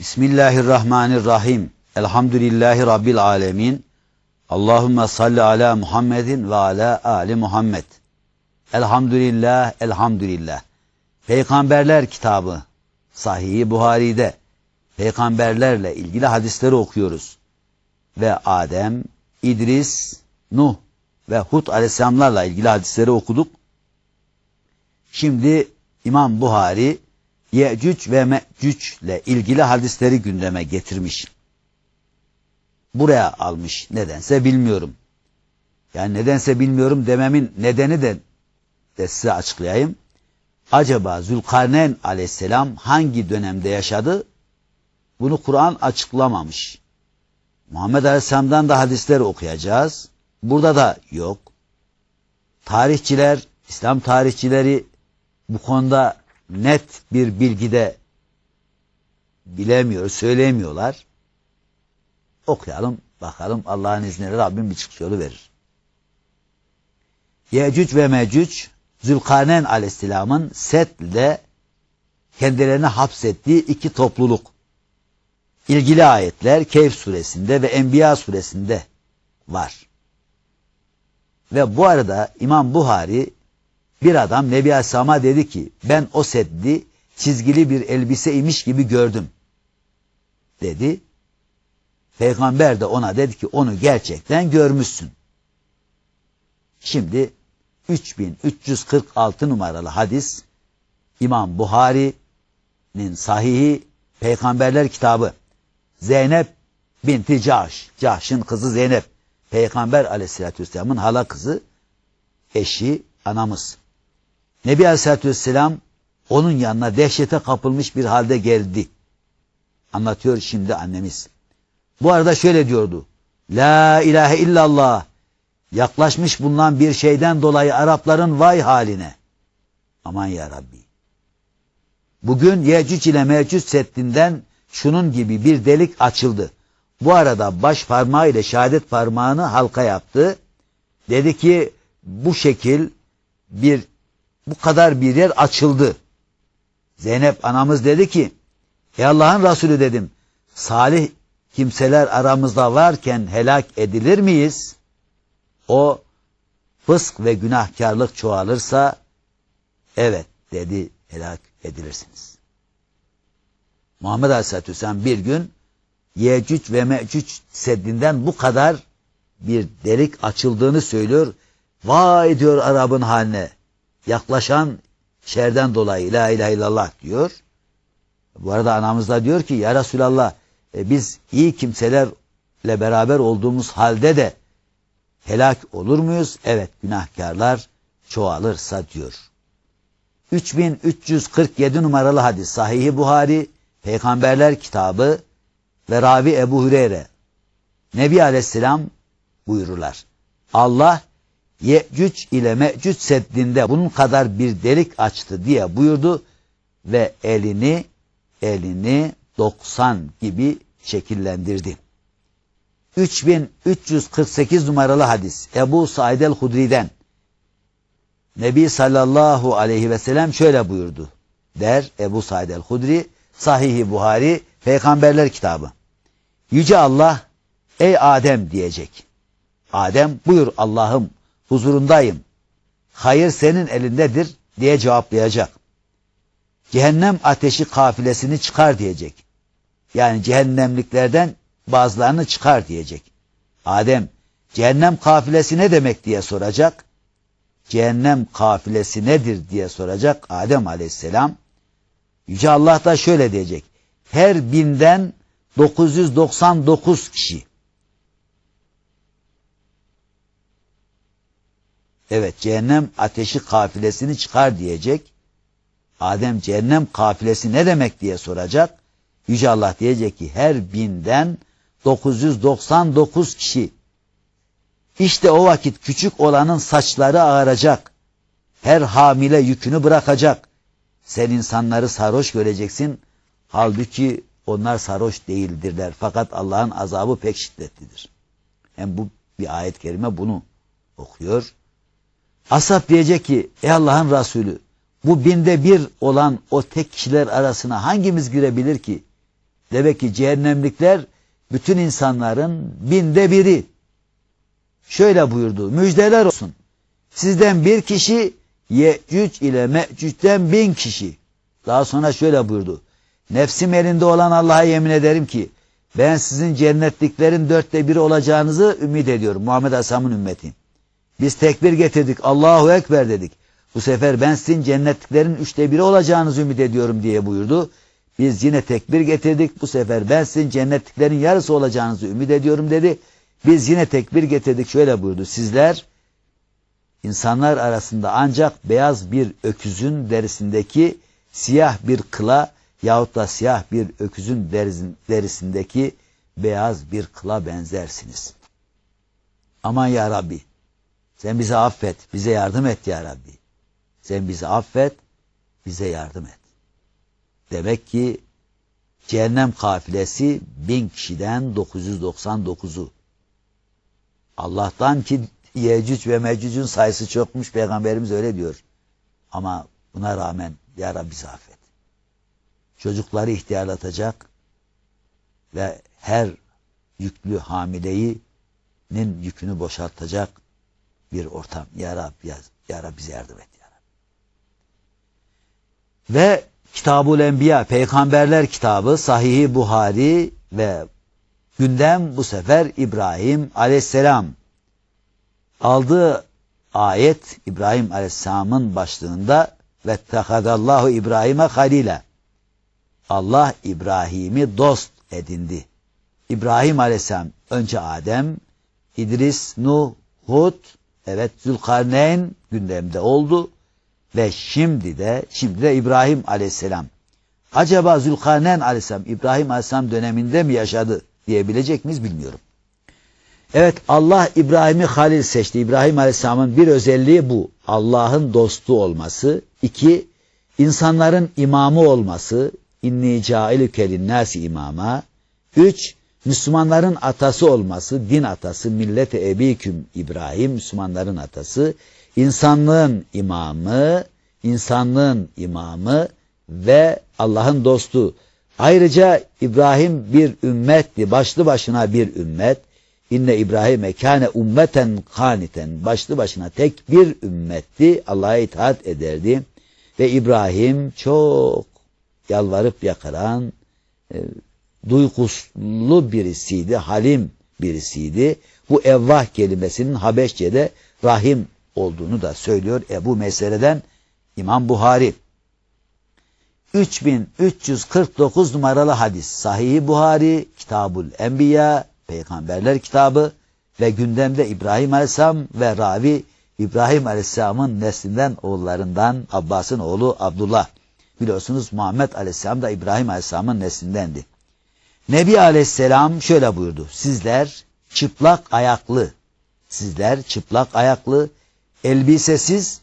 Bismillahirrahmanirrahim. Elhamdülillahi Rabbil alemin. Allahümme salli ala Muhammedin ve ala Ali Muhammed. Elhamdülillah, elhamdülillah. Peygamberler kitabı Sahih-i Buhari'de peygamberlerle ilgili hadisleri okuyoruz. Ve Adem, İdris, Nuh ve Hud aleyhisselamlarla ilgili hadisleri okuduk. Şimdi İmam Buhari Yecüc ve Mecüc ile ilgili hadisleri gündeme getirmiş. Buraya almış nedense bilmiyorum. Yani nedense bilmiyorum dememin nedeni de, de size açıklayayım. Acaba Zülkarneyn aleyhisselam hangi dönemde yaşadı? Bunu Kur'an açıklamamış. Muhammed aleyhisselamdan da hadisleri okuyacağız. Burada da yok. Tarihçiler, İslam tarihçileri bu konuda net bir bilgide bilemiyor, söylemiyorlar. Okuyalım, bakalım Allah'ın izniyle Rabbim bir çıkış yolu verir. Yecüc ve Mecüc, Zülkarneyn aleyhisselamın Set'de kendilerini hapsettiği iki topluluk. İlgili ayetler Keyf suresinde ve Enbiya suresinde var. Ve bu arada İmam Buhari bir adam Nebi Aleyhisselam'a dedi ki ben o seddi çizgili bir elbise imiş gibi gördüm dedi. Peygamber de ona dedi ki onu gerçekten görmüşsün. Şimdi 3346 numaralı hadis İmam Buhari'nin sahihi Peygamberler kitabı Zeynep binti Cahş, Cahş'ın kızı Zeynep, Peygamber aleyhissalatü vesselamın hala kızı, eşi, anamız. Nebi aleyhissalatü vesselam onun yanına dehşete kapılmış bir halde geldi. Anlatıyor şimdi annemiz. Bu arada şöyle diyordu. La ilahe illallah. Yaklaşmış bulunan bir şeyden dolayı Arapların vay haline. Aman ya Rabbi. Bugün Yecüc ile Mecüc settinden şunun gibi bir delik açıldı. Bu arada baş parmağı ile şehadet parmağını halka yaptı. Dedi ki bu şekil bir bu kadar bir yer açıldı. Zeynep anamız dedi ki Ey Allah'ın Resulü dedim salih kimseler aramızda varken helak edilir miyiz? O fısk ve günahkarlık çoğalırsa evet dedi helak edilirsiniz. Muhammed Aleyhisselatü Vesselam bir gün Yecüc ve Mecüc seddinden bu kadar bir delik açıldığını söylüyor. Vay diyor Arap'ın haline. Yaklaşan şerden dolayı la ilahe illallah diyor. Bu arada anamız da diyor ki ya Resulallah e, biz iyi kimselerle beraber olduğumuz halde de helak olur muyuz? Evet günahkarlar çoğalırsa diyor. 3347 numaralı hadis Sahih-i Buhari Peygamberler kitabı ve Ravi Ebu Hüreyre Nebi Aleyhisselam buyururlar. Allah Yecüc ile Mecüc seddinde bunun kadar bir delik açtı diye buyurdu ve elini elini 90 gibi şekillendirdi. 3348 numaralı hadis Ebu Said el-Hudri'den Nebi sallallahu aleyhi ve sellem şöyle buyurdu der Ebu Said el-Hudri Sahih-i Buhari Peygamberler kitabı. Yüce Allah ey Adem diyecek. Adem buyur Allah'ım huzurundayım. Hayır senin elindedir diye cevaplayacak. Cehennem ateşi kafilesini çıkar diyecek. Yani cehennemliklerden bazılarını çıkar diyecek. Adem cehennem kafilesi ne demek diye soracak. Cehennem kafilesi nedir diye soracak Adem aleyhisselam. Yüce Allah da şöyle diyecek. Her binden 999 kişi. Evet cehennem ateşi kafilesini çıkar diyecek. Adem cehennem kafilesi ne demek diye soracak. Yüce Allah diyecek ki her binden 999 kişi. İşte o vakit küçük olanın saçları ağaracak. Her hamile yükünü bırakacak. Sen insanları sarhoş göreceksin. Halbuki onlar sarhoş değildirler. Fakat Allah'ın azabı pek şiddetlidir. Hem bu bir ayet-i kerime bunu okuyor. Asap diyecek ki ey Allah'ın Resulü bu binde bir olan o tek kişiler arasına hangimiz girebilir ki? Demek ki cehennemlikler bütün insanların binde biri. Şöyle buyurdu. Müjdeler olsun. Sizden bir kişi Yecüc ile Mecüc'ten bin kişi. Daha sonra şöyle buyurdu. Nefsim elinde olan Allah'a yemin ederim ki ben sizin cennetliklerin dörtte biri olacağınızı ümit ediyorum. Muhammed Aleyhisselam'ın ümmeti. Biz tekbir getirdik. Allahu Ekber dedik. Bu sefer ben sizin cennetliklerin üçte biri olacağınızı ümit ediyorum diye buyurdu. Biz yine tekbir getirdik. Bu sefer ben sizin cennetliklerin yarısı olacağınızı ümit ediyorum dedi. Biz yine tekbir getirdik. Şöyle buyurdu. Sizler insanlar arasında ancak beyaz bir öküzün derisindeki siyah bir kıla yahut da siyah bir öküzün derisindeki beyaz bir kıla benzersiniz. Aman ya Rabbi sen bizi affet, bize yardım et ya Rabbi. Sen bizi affet, bize yardım et. Demek ki cehennem kafilesi bin kişiden 999'u. Allah'tan ki Yecüc ve Mecüc'ün sayısı çokmuş peygamberimiz öyle diyor. Ama buna rağmen ya Rabbi bizi affet. Çocukları ihtiyarlatacak ve her yüklü hamileyinin yükünü boşaltacak bir ortam. Ya Rabbi, ya, ya Rabbi bize yardım et. Ya Rabbi. Ve Kitabul Enbiya, Peygamberler kitabı, Sahih-i Buhari ve gündem bu sefer İbrahim aleyhisselam. Aldığı ayet İbrahim aleyhisselamın başlığında ve tehadallahu İbrahim'e halile. Allah İbrahim'i dost edindi. İbrahim aleyhisselam önce Adem, İdris, Nuh, Hud, evet Zülkarneyn gündemde oldu ve şimdi de şimdi de İbrahim aleyhisselam. Acaba Zülkarneyn aleyhisselam İbrahim aleyhisselam döneminde mi yaşadı diyebilecek miyiz bilmiyorum. Evet Allah İbrahim'i halil seçti. İbrahim aleyhisselamın bir özelliği bu. Allah'ın dostu olması. İki, insanların imamı olması. İnni cailüke linnâsi imama. Üç, Müslümanların atası olması, din atası, millete ebiküm İbrahim, Müslümanların atası, insanlığın imamı, insanlığın imamı ve Allah'ın dostu. Ayrıca İbrahim bir ümmetti, başlı başına bir ümmet. İnne İbrahim kâne ummeten kaniten, başlı başına tek bir ümmetti, Allah'a itaat ederdi. Ve İbrahim çok yalvarıp yakaran, e, duyguslu birisiydi, halim birisiydi. Bu evvah kelimesinin Habeşçe'de rahim olduğunu da söylüyor Ebu Mesele'den İmam Buhari. 3349 numaralı hadis. Sahih Buhari, Kitabul Enbiya, Peygamberler kitabı ve gündemde İbrahim Aleyhisselam ve ravi İbrahim Aleyhisselam'ın neslinden oğullarından Abbas'ın oğlu Abdullah. Biliyorsunuz Muhammed Aleyhisselam da İbrahim Aleyhisselam'ın neslindendi. Nebi Aleyhisselam şöyle buyurdu. Sizler çıplak ayaklı, sizler çıplak ayaklı, elbisesiz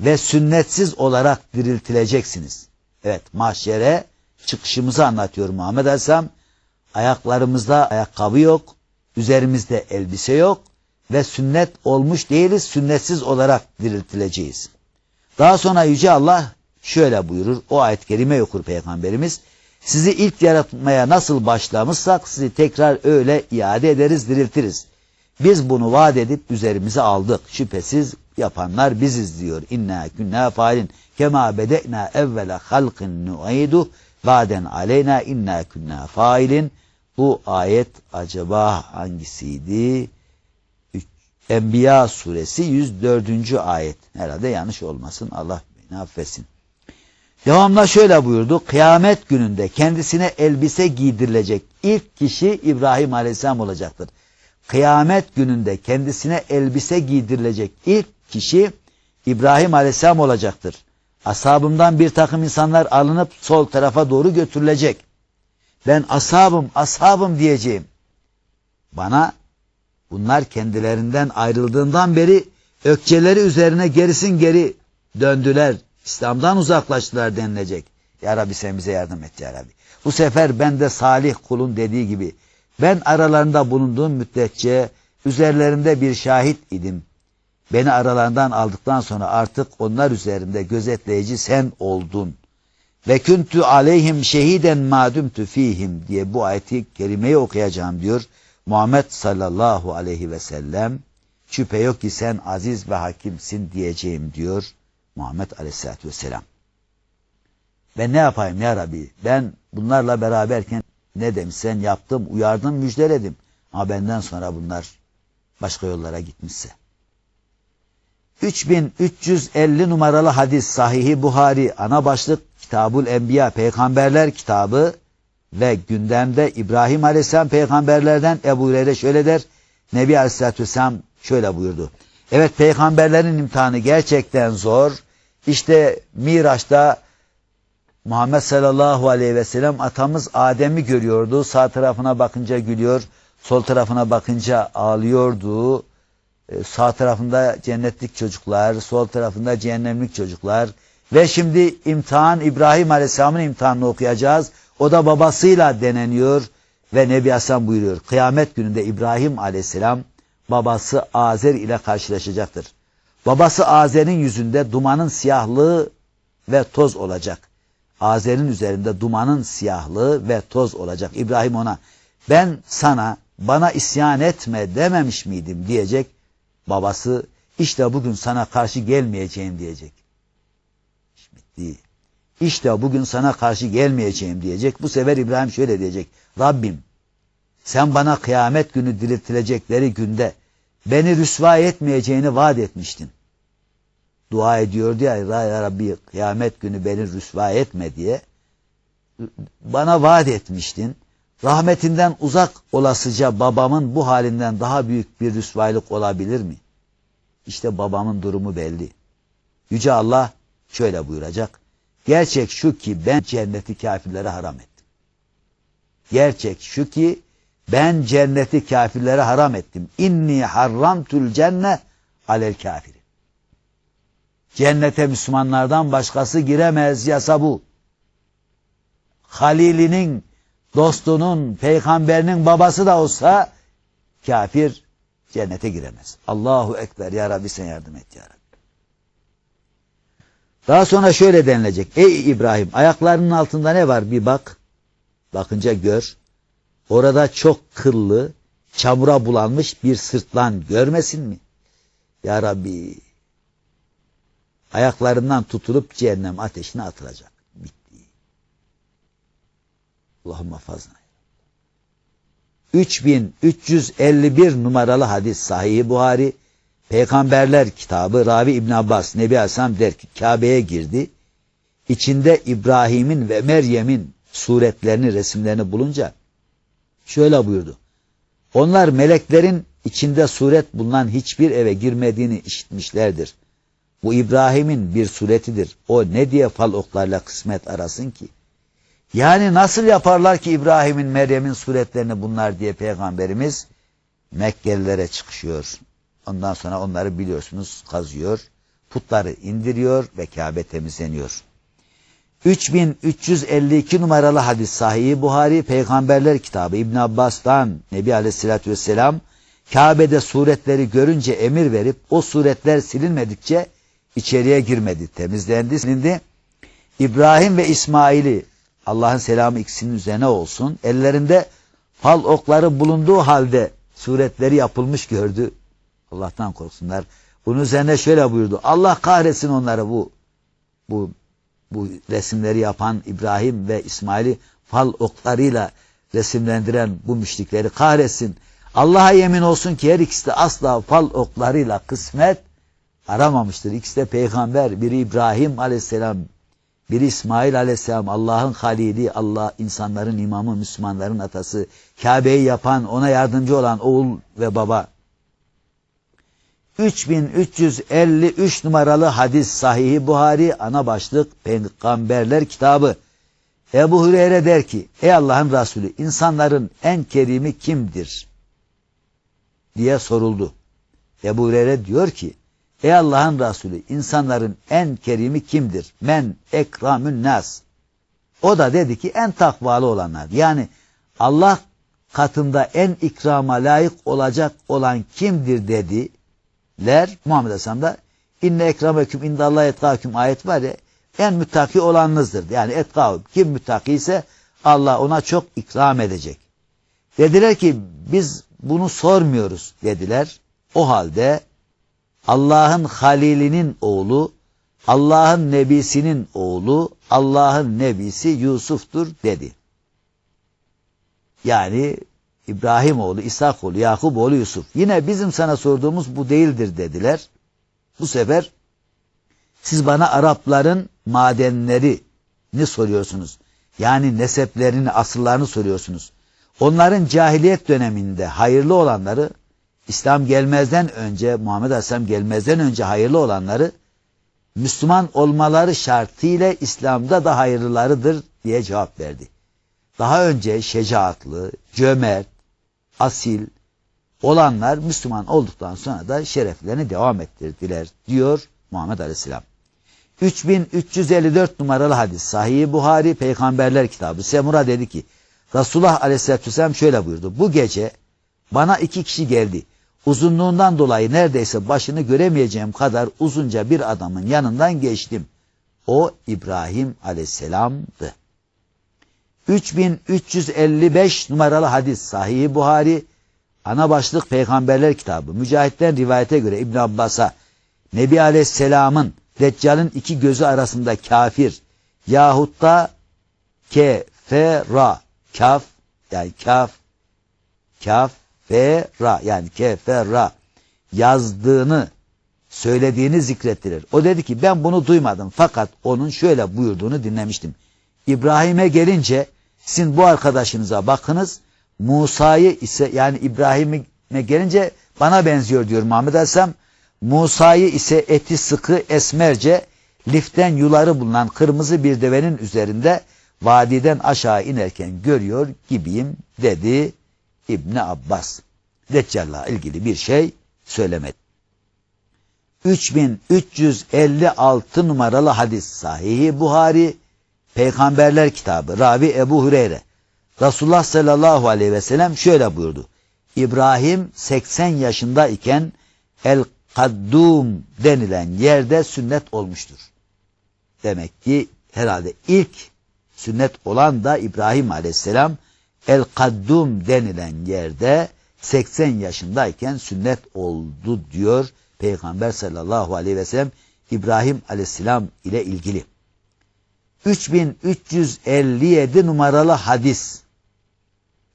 ve sünnetsiz olarak diriltileceksiniz. Evet mahşere çıkışımızı anlatıyor Muhammed Aleyhisselam. Ayaklarımızda ayakkabı yok, üzerimizde elbise yok ve sünnet olmuş değiliz, sünnetsiz olarak diriltileceğiz. Daha sonra Yüce Allah şöyle buyurur, o ayet-i kerime okur Peygamberimiz. Sizi ilk yaratmaya nasıl başlamışsak sizi tekrar öyle iade ederiz, diriltiriz. Biz bunu vaat edip üzerimize aldık. Şüphesiz yapanlar biziz diyor. İnna künna failin kema bede'na evvele halkin nu'idu vaden aleyna inna künna failin. Bu ayet acaba hangisiydi? Enbiya suresi 104. ayet. Herhalde yanlış olmasın. Allah beni affetsin. Devamla şöyle buyurdu. Kıyamet gününde kendisine elbise giydirilecek ilk kişi İbrahim Aleyhisselam olacaktır. Kıyamet gününde kendisine elbise giydirilecek ilk kişi İbrahim Aleyhisselam olacaktır. Ashabımdan bir takım insanlar alınıp sol tarafa doğru götürülecek. Ben ashabım, ashabım diyeceğim. Bana bunlar kendilerinden ayrıldığından beri ökçeleri üzerine gerisin geri döndüler. İslam'dan uzaklaştılar denilecek. Ya Rabbi sen bize yardım et ya Rabbi. Bu sefer ben de salih kulun dediği gibi ben aralarında bulunduğum müddetçe üzerlerinde bir şahit idim. Beni aralarından aldıktan sonra artık onlar üzerinde gözetleyici sen oldun. ve kuntu aleyhim şehiden madumtu fihim diye bu ayeti kerimeyi okuyacağım diyor. Muhammed sallallahu aleyhi ve sellem şüphe yok ki sen aziz ve hakimsin diyeceğim diyor Muhammed aleyhissalatü vesselam. Ben ne yapayım ya Rabbi? Ben bunlarla beraberken ne demişsen yaptım, uyardım, müjdeledim. Ama benden sonra bunlar başka yollara gitmişse. 3350 numaralı hadis Sahihi Buhari ana başlık Kitabul Enbiya Peygamberler kitabı ve gündemde İbrahim Aleyhisselam peygamberlerden Ebu Hureyre şöyle der. Nebi Aleyhisselatü Vesselam şöyle buyurdu. Evet peygamberlerin imtihanı gerçekten zor. İşte Miraç'ta Muhammed sallallahu aleyhi ve sellem atamız Adem'i görüyordu. Sağ tarafına bakınca gülüyor, sol tarafına bakınca ağlıyordu. Ee, sağ tarafında cennetlik çocuklar, sol tarafında cehennemlik çocuklar. Ve şimdi imtihan İbrahim Aleyhisselam'ın imtihanını okuyacağız. O da babasıyla deneniyor ve Nebi Hasan buyuruyor. Kıyamet gününde İbrahim Aleyhisselam babası Azer ile karşılaşacaktır. Babası Azer'in yüzünde dumanın siyahlığı ve toz olacak. Azer'in üzerinde dumanın siyahlığı ve toz olacak. İbrahim ona ben sana bana isyan etme dememiş miydim diyecek. Babası işte bugün sana karşı gelmeyeceğim diyecek. Bitti. İşte bugün sana karşı gelmeyeceğim diyecek. Bu sefer İbrahim şöyle diyecek. Rabbim sen bana kıyamet günü diriltilecekleri günde beni rüsva etmeyeceğini vaat etmiştin. Dua ediyordu ya, ya Rabbi kıyamet günü beni rüsva etme diye. Bana vaat etmiştin. Rahmetinden uzak olasıca babamın bu halinden daha büyük bir rüsvaylık olabilir mi? İşte babamın durumu belli. Yüce Allah şöyle buyuracak. Gerçek şu ki ben cenneti kafirlere haram ettim. Gerçek şu ki ben cenneti kafirlere haram ettim. İnni harramtul cenne alel kafiri. Cennete Müslümanlardan başkası giremez yasa bu. Halilinin, dostunun, peygamberinin babası da olsa kafir cennete giremez. Allahu Ekber ya Rabbi sen yardım et ya Rabbi. Daha sonra şöyle denilecek. Ey İbrahim ayaklarının altında ne var bir bak. Bakınca gör. Orada çok kıllı, çamura bulanmış bir sırtlan görmesin mi? Ya Rabbi ayaklarından tutulup cehennem ateşine atılacak. Bitti. Allahümme fazla. 3351 numaralı hadis Sahih Buhari Peygamberler kitabı Ravi İbn Abbas Nebi Aleyhisselam der ki Kabe'ye girdi. İçinde İbrahim'in ve Meryem'in suretlerini, resimlerini bulunca şöyle buyurdu. Onlar meleklerin içinde suret bulunan hiçbir eve girmediğini işitmişlerdir. Bu İbrahim'in bir suretidir. O ne diye fal oklarla kısmet arasın ki? Yani nasıl yaparlar ki İbrahim'in, Meryem'in suretlerini bunlar diye Peygamberimiz Mekkelilere çıkışıyor. Ondan sonra onları biliyorsunuz kazıyor, putları indiriyor ve Kabe temizleniyor. 3352 numaralı hadis sahihi Buhari Peygamberler kitabı İbn Abbas'tan Nebi Aleyhisselatü Vesselam Kabe'de suretleri görünce emir verip o suretler silinmedikçe içeriye girmedi, temizlendi, silindi. İbrahim ve İsmail'i Allah'ın selamı ikisinin üzerine olsun. Ellerinde fal okları bulunduğu halde suretleri yapılmış gördü. Allah'tan korksunlar. Bunun üzerine şöyle buyurdu. Allah kahretsin onları bu bu bu resimleri yapan İbrahim ve İsmail'i fal oklarıyla resimlendiren bu müşrikleri kahretsin. Allah'a yemin olsun ki her ikisi de asla fal oklarıyla kısmet aramamıştır. İkisi de peygamber. Biri İbrahim aleyhisselam, biri İsmail aleyhisselam. Allah'ın halili, Allah insanların imamı, Müslümanların atası. Kabe'yi yapan, ona yardımcı olan oğul ve baba. 3353 numaralı hadis sahihi Buhari ana başlık Peygamberler kitabı. Ebu Hureyre der ki ey Allah'ın Resulü insanların en kerimi kimdir? diye soruldu. Ebu Hureyre diyor ki ey Allah'ın Resulü insanların en kerimi kimdir? Men ekramün nas. O da dedi ki en takvalı olanlar. Yani Allah katında en ikrama layık olacak olan kimdir dedi ler Muhammed Aleyhisselam'da inne ekrameküm indallah etkâküm ayet var ya en müttaki olanınızdır. Yani etkâhu. Kim müttaki ise Allah ona çok ikram edecek. Dediler ki biz bunu sormuyoruz dediler. O halde Allah'ın halilinin oğlu, Allah'ın nebisinin oğlu, Allah'ın nebisi Yusuf'tur dedi. Yani İbrahim oğlu, İshak oğlu, Yakup oğlu Yusuf. Yine bizim sana sorduğumuz bu değildir dediler. Bu sefer siz bana Arapların madenlerini soruyorsunuz. Yani neseplerini, asıllarını soruyorsunuz. Onların cahiliyet döneminde hayırlı olanları, İslam gelmezden önce, Muhammed Aleyhisselam gelmezden önce hayırlı olanları, Müslüman olmaları şartıyla İslam'da da hayırlılarıdır diye cevap verdi. Daha önce şecaatlı, cömert, asil olanlar Müslüman olduktan sonra da şereflerini devam ettirdiler diyor Muhammed Aleyhisselam. 3354 numaralı hadis Sahih Buhari Peygamberler kitabı Semura dedi ki Resulullah Aleyhisselatü Vesselam şöyle buyurdu. Bu gece bana iki kişi geldi. Uzunluğundan dolayı neredeyse başını göremeyeceğim kadar uzunca bir adamın yanından geçtim. O İbrahim Aleyhisselam'dı. 3355 numaralı hadis Sahih Buhari ana başlık Peygamberler kitabı. Mücahitten rivayete göre İbn Abbas'a Nebi Aleyhisselam'ın Deccal'ın iki gözü arasında kafir yahut da kefera kaf yani kaf kaf fe ra yani kefera yazdığını söylediğini zikrettirir. O dedi ki ben bunu duymadım fakat onun şöyle buyurduğunu dinlemiştim. İbrahim'e gelince sizin bu arkadaşınıza bakınız. Musa'yı ise yani İbrahim'e gelince bana benziyor diyor Muhammed Aleyhisselam. Musa'yı ise eti sıkı esmerce liften yuları bulunan kırmızı bir devenin üzerinde vadiden aşağı inerken görüyor gibiyim dedi İbni Abbas. Deccal'la ilgili bir şey söylemedi. 3356 numaralı hadis sahihi Buhari Peygamberler kitabı Ravi Ebu Hureyre Resulullah sallallahu aleyhi ve sellem şöyle buyurdu. İbrahim 80 yaşındayken El Kaddum denilen yerde sünnet olmuştur. Demek ki herhalde ilk sünnet olan da İbrahim aleyhisselam El Kaddum denilen yerde 80 yaşındayken sünnet oldu diyor Peygamber sallallahu aleyhi ve sellem İbrahim aleyhisselam ile ilgili. 3357 numaralı hadis.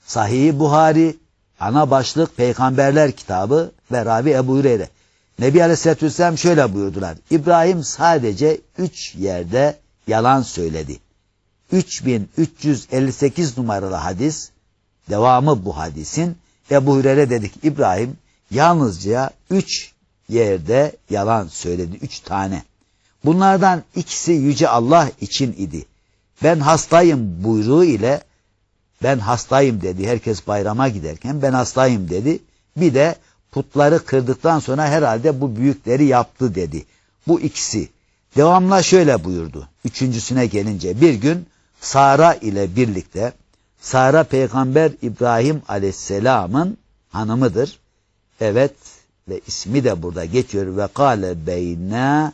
Sahih Buhari, ana başlık Peygamberler kitabı ve Rabi Ebu Hureyre. Nebi Aleyhisselatü Vesselam şöyle buyurdular. İbrahim sadece üç yerde yalan söyledi. 3358 numaralı hadis, devamı bu hadisin. Ebu Hureyre dedik İbrahim yalnızca üç yerde yalan söyledi. Üç tane. Bunlardan ikisi Yüce Allah için idi. Ben hastayım buyruğu ile ben hastayım dedi. Herkes bayrama giderken ben hastayım dedi. Bir de putları kırdıktan sonra herhalde bu büyükleri yaptı dedi. Bu ikisi. Devamla şöyle buyurdu. Üçüncüsüne gelince bir gün Sara ile birlikte Sara peygamber İbrahim aleyhisselamın hanımıdır. Evet ve ismi de burada geçiyor. Ve kâle beyna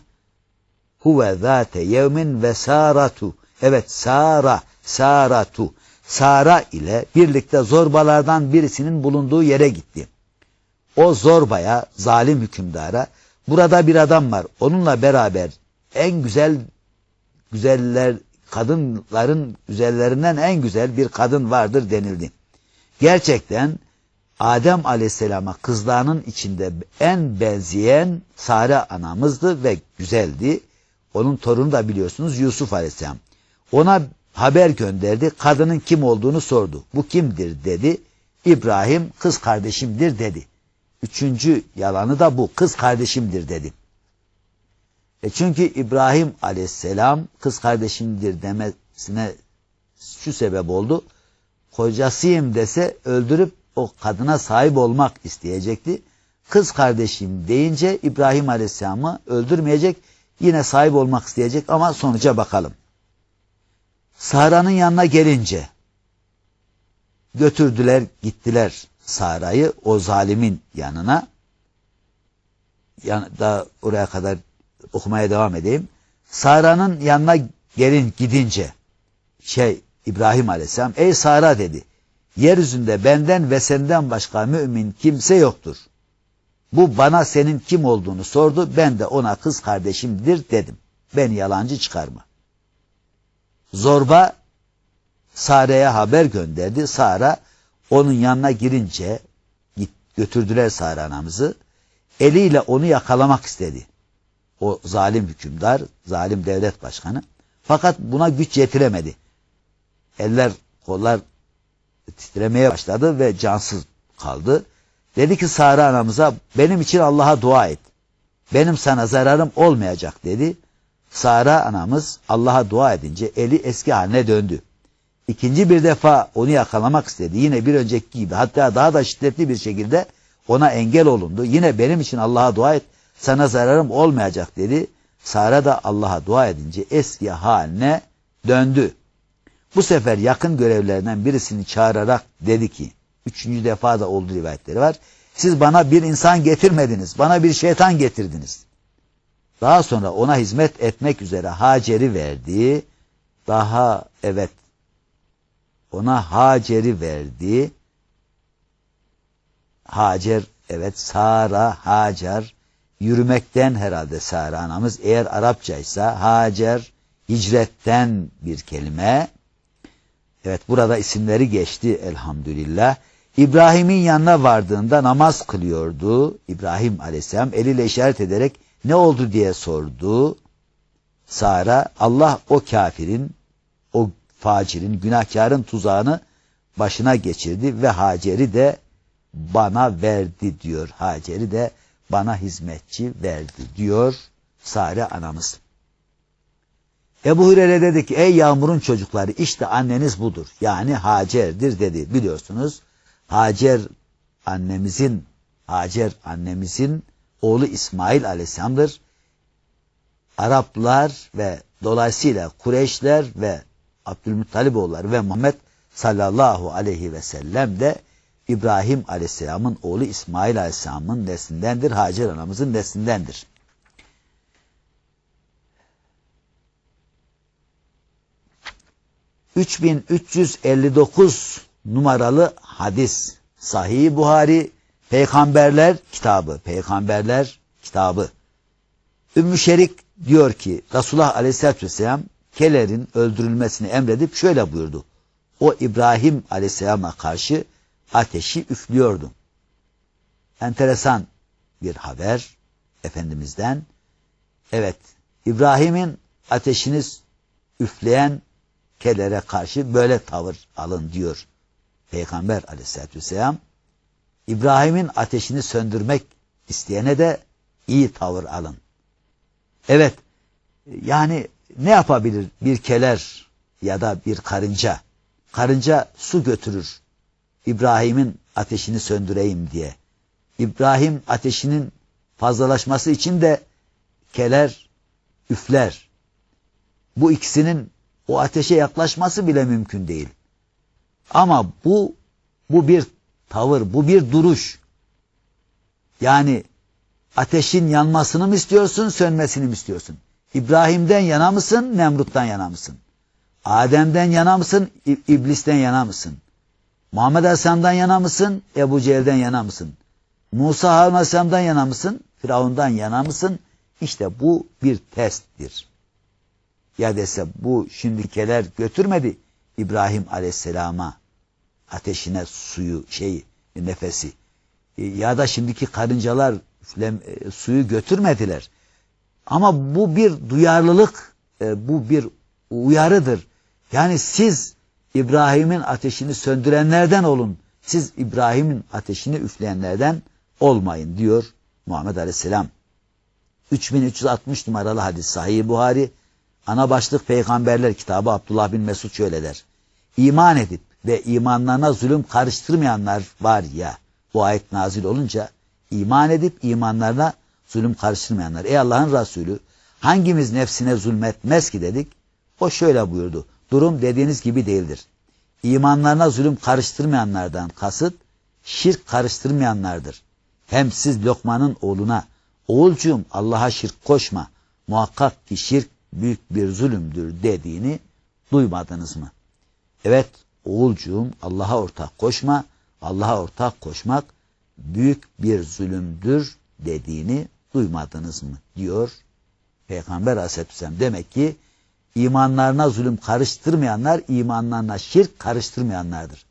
huve zâte yevmin ve saratu. Evet Sara, Saratu. Sara ile birlikte zorbalardan birisinin bulunduğu yere gitti. O zorbaya, zalim hükümdara, burada bir adam var, onunla beraber en güzel, güzeller, kadınların güzellerinden en güzel bir kadın vardır denildi. Gerçekten Adem aleyhisselama kızlarının içinde en benzeyen Sare anamızdı ve güzeldi. Onun torunu da biliyorsunuz Yusuf aleyhisselam. Ona haber gönderdi. Kadının kim olduğunu sordu. Bu kimdir dedi. İbrahim kız kardeşimdir dedi. Üçüncü yalanı da bu. Kız kardeşimdir dedi. E çünkü İbrahim aleyhisselam kız kardeşimdir demesine şu sebep oldu. Kocasıyım dese öldürüp o kadına sahip olmak isteyecekti. Kız kardeşim deyince İbrahim aleyhisselamı öldürmeyecek yine sahip olmak isteyecek ama sonuca bakalım. Sara'nın yanına gelince götürdüler gittiler Sara'yı o zalimin yanına. Yani da oraya kadar okumaya devam edeyim. Sara'nın yanına gelin gidince şey İbrahim Aleyhisselam ey Sara dedi. Yeryüzünde benden ve senden başka mümin kimse yoktur. Bu bana senin kim olduğunu sordu. Ben de ona kız kardeşimdir dedim. Beni yalancı çıkarma. Zorba Sara'ya haber gönderdi. Sara onun yanına girince götürdüler Sara anamızı. Eliyle onu yakalamak istedi. O zalim hükümdar, zalim devlet başkanı. Fakat buna güç yetiremedi. Eller, kollar titremeye başladı ve cansız kaldı. Dedi ki Sara anamıza benim için Allah'a dua et. Benim sana zararım olmayacak dedi. Sara anamız Allah'a dua edince eli eski haline döndü. İkinci bir defa onu yakalamak istedi. Yine bir önceki gibi hatta daha da şiddetli bir şekilde ona engel olundu. Yine benim için Allah'a dua et sana zararım olmayacak dedi. Sara da Allah'a dua edince eski haline döndü. Bu sefer yakın görevlerinden birisini çağırarak dedi ki, üçüncü defa da oldu rivayetleri var. Siz bana bir insan getirmediniz, bana bir şeytan getirdiniz. Daha sonra ona hizmet etmek üzere Hacer'i verdi. Daha evet ona Hacer'i verdi. Hacer evet Sara Hacer yürümekten herhalde Sara anamız eğer Arapçaysa Hacer hicretten bir kelime. Evet burada isimleri geçti elhamdülillah. İbrahim'in yanına vardığında namaz kılıyordu. İbrahim aleyhisselam eliyle işaret ederek ne oldu diye sordu. Sara Allah o kafirin, o facirin, günahkarın tuzağını başına geçirdi ve Hacer'i de bana verdi diyor. Hacer'i de bana hizmetçi verdi diyor Sare anamız. Ebu Hureyre dedi ki ey yağmurun çocukları işte anneniz budur. Yani Hacer'dir dedi biliyorsunuz. Hacer annemizin Hacer annemizin oğlu İsmail aleyhisselamdır. Araplar ve dolayısıyla Kureyşler ve Abdülmuttaliboğulları ve Muhammed sallallahu aleyhi ve sellem de İbrahim aleyhisselamın oğlu İsmail aleyhisselamın neslindendir. Hacer anamızın neslindendir. ...3359 numaralı hadis... ...Sahih Buhari... ...Peygamberler kitabı... ...Peygamberler kitabı... Ümmü Şerik diyor ki... ...Resulullah aleyhissalatü vesselam... ...kelerin öldürülmesini emredip şöyle buyurdu... ...o İbrahim aleyhisselama karşı ateşi üflüyordu. Enteresan bir haber Efendimiz'den. Evet, İbrahim'in ateşini üfleyen kelere karşı böyle tavır alın diyor Peygamber aleyhissalatü vesselam. İbrahim'in ateşini söndürmek isteyene de iyi tavır alın. Evet, yani ne yapabilir bir keler ya da bir karınca? Karınca su götürür İbrahim'in ateşini söndüreyim diye. İbrahim ateşinin fazlalaşması için de keler, üfler. Bu ikisinin o ateşe yaklaşması bile mümkün değil. Ama bu bu bir tavır, bu bir duruş. Yani ateşin yanmasını mı istiyorsun, sönmesini mi istiyorsun? İbrahim'den yana mısın, Nemrut'tan yana mısın? Adem'den yana mısın, İblis'ten yana mısın? Muhammed Aleyhisselam'dan yana mısın? Ebu Cehil'den yana mısın? Musa Harun Aleyhisselam'dan yana mısın? Firavun'dan yana mısın? İşte bu bir testtir. Ya dese bu şimdikeler götürmedi İbrahim Aleyhisselam'a ateşine suyu şeyi nefesi. E, ya da şimdiki karıncalar e, suyu götürmediler. Ama bu bir duyarlılık, e, bu bir uyarıdır. Yani siz İbrahim'in ateşini söndürenlerden olun. Siz İbrahim'in ateşini üfleyenlerden olmayın diyor Muhammed Aleyhisselam. 3360 numaralı hadis Sahih Buhari ana başlık peygamberler kitabı Abdullah bin Mesud şöyle der. İman edip ve imanlarına zulüm karıştırmayanlar var ya bu ayet nazil olunca iman edip imanlarına zulüm karıştırmayanlar. Ey Allah'ın Resulü hangimiz nefsine zulmetmez ki dedik. O şöyle buyurdu. Durum dediğiniz gibi değildir. İmanlarına zulüm karıştırmayanlardan kasıt şirk karıştırmayanlardır. Hem siz Lokman'ın oğluna oğulcuğum Allah'a şirk koşma. Muhakkak ki şirk büyük bir zulümdür dediğini duymadınız mı? Evet oğulcuğum Allah'a ortak koşma, Allah'a ortak koşmak büyük bir zulümdür dediğini duymadınız mı? diyor Peygamber Aleyhisselam. Demek ki imanlarına zulüm karıştırmayanlar imanlarına şirk karıştırmayanlardır.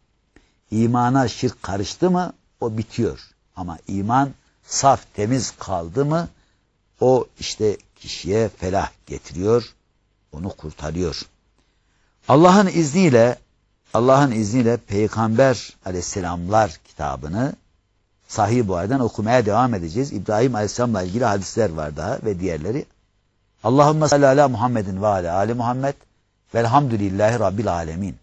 İmana şirk karıştı mı o bitiyor. Ama iman saf temiz kaldı mı o işte kişiye felah getiriyor, onu kurtarıyor. Allah'ın izniyle Allah'ın izniyle Peygamber aleyhisselamlar kitabını Sahih Buhari'den okumaya devam edeceğiz. İbrahim aleyhisselamla ilgili hadisler var daha ve diğerleri. Allahümme salli ala Muhammedin ve ala Ali Muhammed velhamdülillahi rabbil alemin.